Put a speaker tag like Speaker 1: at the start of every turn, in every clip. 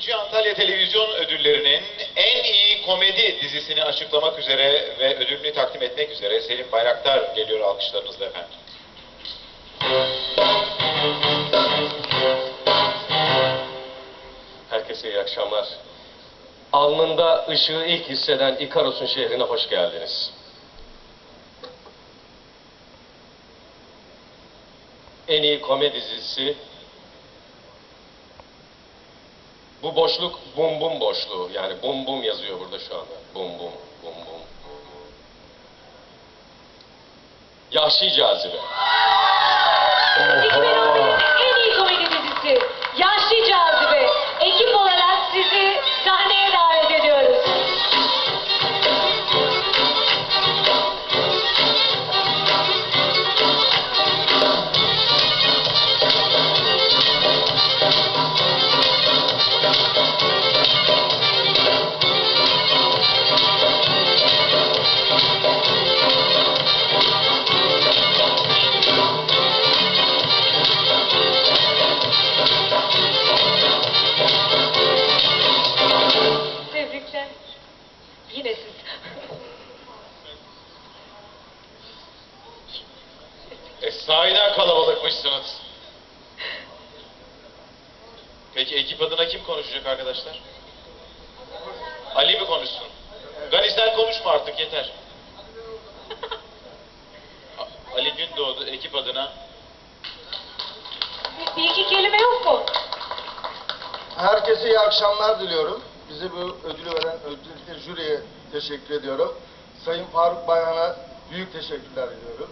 Speaker 1: 22. Antalya Televizyon Ödülleri'nin en iyi komedi dizisini açıklamak üzere ve ödülünü takdim etmek üzere Selim Bayraktar geliyor alkışlarınızla efendim.
Speaker 2: Herkese iyi akşamlar. Alnında ışığı ilk hisseden İkaros'un şehrine hoş geldiniz. En iyi komedi dizisi bu boşluk bum bum boşluğu. Yani bum bum yazıyor burada şu anda. Bum bum bum bum. Yahşi Cazibe.
Speaker 3: Tebrikler. Yine siz.
Speaker 1: E, sahiden kalabalıkmışsınız. Peki ekip adına kim konuşacak arkadaşlar? Ali mi konuşsun? Gani sen konuşma artık yeter. Ali Gündoğdu ekip adına.
Speaker 3: Bir iki kelime yok mu?
Speaker 4: Herkese iyi akşamlar diliyorum. Bize bu ödülü veren öncelikle jüriye teşekkür ediyorum. Sayın Faruk Bayhan'a büyük teşekkürler ediyorum.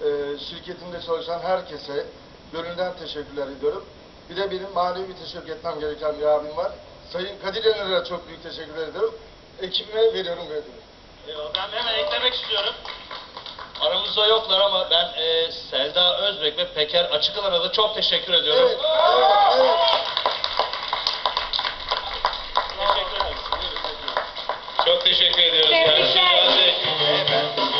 Speaker 4: Ee, şirketimde çalışan herkese gönülden teşekkürler ediyorum. Bir de benim manevi teşekkür etmem gereken bir abim var. Sayın Kadir Yener'e çok büyük teşekkür ediyorum. Ekibime veriyorum bu ödülü.
Speaker 5: Ben hemen eklemek istiyorum. Aramızda yoklar ama ben e, Selda Özbek ve Peker Açıkılar'a da çok teşekkür ediyorum.
Speaker 4: Evet, evet, evet.
Speaker 5: Teşekkür ederim.
Speaker 1: Çok teşekkür ediyoruz.
Speaker 3: Tebrikler.